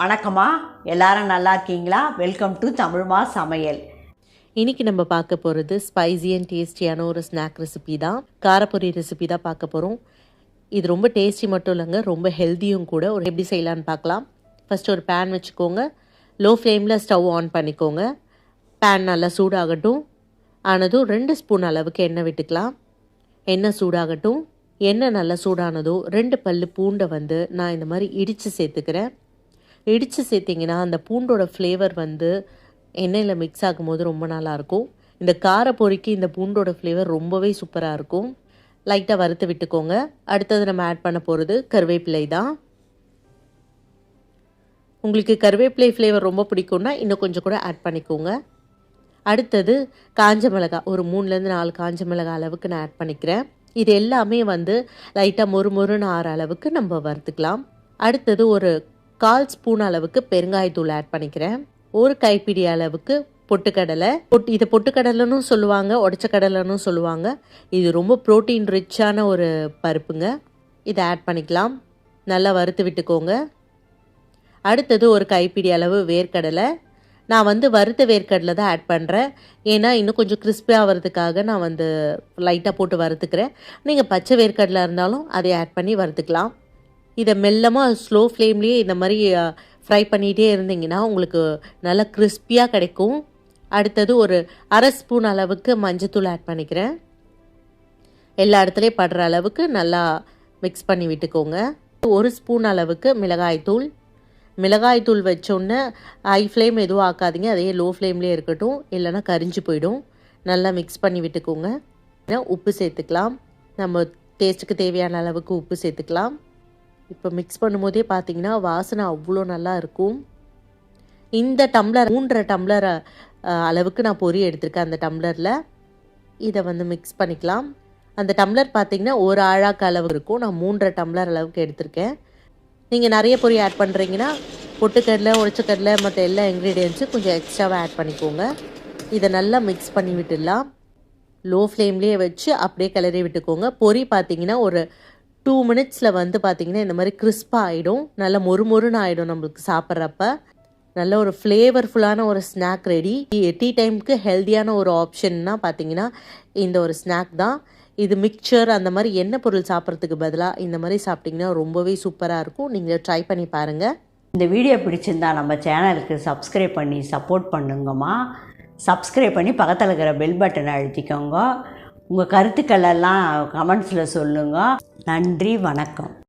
வணக்கம்மா. எல்லாரும் நல்லா இருக்கீங்களா? வெல்கம் டு தமிழ்மா சமையல். இன்னைக்கு நம்ம பார்க்க போகிறது ஸ்பைசி அண்ட் டேஸ்டியான ஒரு ஸ்நாக் ரெசிபி தான். காரப்பொரி ரெசிபி தான் பார்க்க போகிறோம் இது ரொம்ப டேஸ்டி மட்டும் இல்லைங்க ரொம்ப ஹெல்த்தியும் கூட. ஒரு எப்படி செய்யலான்னு பார்க்கலாம். ஃபஸ்ட்டு ஒரு பேன் வச்சுக்கோங்க. லோ ஃப்ளேமில் ஸ்டவ் ஆன் பண்ணிக்கோங்க. பேன் நல்லா சூடாகட்டும். ஆனதும் ரெண்டு ஸ்பூன் அளவுக்கு எண்ணெய் விட்டுக்கலாம். எண்ணெய் சூடாகட்டும். எண்ணெய் நல்லா சூடானதும் ரெண்டு பல் பூண்டை வந்து நான் இந்த மாதிரி இடித்து சேர்த்துக்கிறேன். இடித்து சேர்த்திங்கன்னா அந்த பூண்டோட ஃப்ளேவர் வந்து எண்ணெயில் மிக்ஸ் ஆகும்போது ரொம்ப நல்லாயிருக்கும். இந்த கார பொரிக்கு இந்த பூண்டோட ஃப்ளேவர் ரொம்பவே சூப்பராக இருக்கும். லைட்டாக வறுத்து விட்டுக்கோங்க. அடுத்தது நம்ம ஆட் பண்ண போகிறது கருவேப்பிலை தான். உங்களுக்கு கருவேப்பிலை ஃப்ளேவர் ரொம்ப பிடிக்கும்னா இன்னும் கொஞ்சம் கூட ஆட் பண்ணிக்கோங்க. அடுத்தது காஞ்ச மிளகா ஒரு மூணுலேருந்து நாலு காஞ்ச மிளகா அளவுக்கு நான் ஆட் பண்ணிக்கிறேன். இது எல்லாமே வந்து லைட்டாக மொறு மொறுன்னு ஆற அளவுக்கு நம்ம வறுத்துக்கலாம். அடுத்தது ஒரு கால் ஸ்பூன் அளவுக்கு பெருங்காயத்தூள் ஆட் பண்ணிக்கிறேன். ஒரு கைப்பிடி அளவுக்கு பொட்டுக்கடலை. பொட்டு இதை பொட்டுக்கடலைன்னு சொல்லுவாங்க உடச்ச கடலைன்னு சொல்லுவாங்க. இது ரொம்ப ப்ரோட்டீன் ரிச்சான ஒரு பருப்புங்க. இதை ஆட் பண்ணிக்கலாம். நல்லா வறுத்து விட்டுக்கோங்க. அடுத்தது ஒரு கைப்பிடி அளவு வேர்க்கடலை. நான் வந்து வறுத்த வேர்க்கடலை தான் ஆட் பண்ணுறேன் ஏன்னா இன்னும் கொஞ்சம் கிறிஸ்பியாக ஆகிறதுக்காக நான் வந்து லைட்டாக போட்டு வறுத்துக்கிறேன். நீங்கள் பச்சை வேர்க்கடலை இருந்தாலும் அதை ஆட் பண்ணி வறுத்துக்கலாம். இதை மெல்லமாக ஸ்லோ ஃப்ளேம்லேயே இந்த மாதிரி ஃப்ரை பண்ணிகிட்டே இருந்தீங்கன்னா உங்களுக்கு நல்லா கிறிஸ்பியாக கிடைக்கும். அடுத்தது ஒரு அரை ஸ்பூன் அளவுக்கு மஞ்சத்தூள் ஆட் பண்ணிக்கிறேன். எல்லா இடத்துலையும் படுற அளவுக்கு நல்லா மிக்ஸ் பண்ணி விட்டுக்கோங்க. ஒரு ஸ்பூன் அளவுக்கு மிளகாய்த்தூள் மிளகாய்த்தூள் வச்சோன்னே ஹை ஃப்ளேம் எதுவும் ஆக்காதீங்க. அதே லோ ஃப்ளேம்லேயே இருக்கட்டும். இல்லைன்னா கரிஞ்சு போயிடும். நல்லா மிக்ஸ் பண்ணி விட்டுக்கோங்க. உப்பு சேர்த்துக்கலாம். நம்ம டேஸ்ட்டுக்கு தேவையான அளவுக்கு உப்பு சேர்த்துக்கலாம். இப்போ மிக்ஸ் பண்ணும்போதே பார்த்தீங்கன்னா வாசனை அவ்வளோ நல்லா இருக்கும். இந்த டம்ளர் மூன்றரை டம்ளர் அளவுக்கு நான் பொரி எடுத்திருக்கேன் அந்த டம்ளரில் இதை வந்து மிக்ஸ் பண்ணிக்கலாம். அந்த டம்ளர் பார்த்தீங்கன்னா ஒரு ஆழாக்கு அளவு இருக்கும். நான் மூன்றரை டம்ளர் அளவுக்கு எடுத்திருக்கேன். நீங்கள் நிறைய பொரி ஆட் பண்ணுறீங்கன்னா பொட்டுக்கடலை உடச்சக்கடலை மற்ற எல்லா இன்க்ரீடியன்ஸும் கொஞ்சம் எக்ஸ்ட்ராவாக ஆட் பண்ணிக்கோங்க. இதை நல்லா மிக்ஸ் பண்ணி விட்டுடலாம். லோ ஃப்ளேம்லேயே வச்சு அப்படியே கிளறி விட்டுக்கோங்க. பொரி பார்த்தீங்கன்னா ஒரு டூ மினிட்ஸில் வந்து பார்த்தீங்கன்னா இந்த மாதிரி கிறிஸ்பாக ஆகிடும் நல்லா மொறு மொறுன்னு ஆகிடும் நம்மளுக்கு சாப்பிட்றப்ப. நல்ல ஒரு ஃப்ளேவர்ஃபுல்லான ஒரு ஸ்நாக் ரெடி டீ டைமுக்கு ஹெல்த்தியான ஒரு ஆப்ஷன்னா பார்த்தீங்கன்னா இந்த ஒரு ஸ்நாக் தான். இது மிக்சர் அந்த மாதிரி எண்ணெய் பொருள் சாப்பிட்றதுக்கு பதிலாக இந்த மாதிரி சாப்பிட்டிங்கன்னா ரொம்பவே சூப்பராக இருக்கும். நீங்கள் ட்ரை பண்ணி பாருங்கள் இந்த வீடியோ பிடிச்சிருந்தா நம்ம சேனலுக்கு சப்ஸ்கிரைப் பண்ணி சப்போர்ட் பண்ணுங்கம்மா. சப்ஸ்கிரைப் பண்ணி பக்கத்தில் இருக்கிற பெல் பட்டனை அழுத்திக்கோங்க. உங்கள் கருத்துக்கள் எல்லாம் கமெண்ட்ஸில் சொல்லுங்கள் நன்றி வணக்கம்.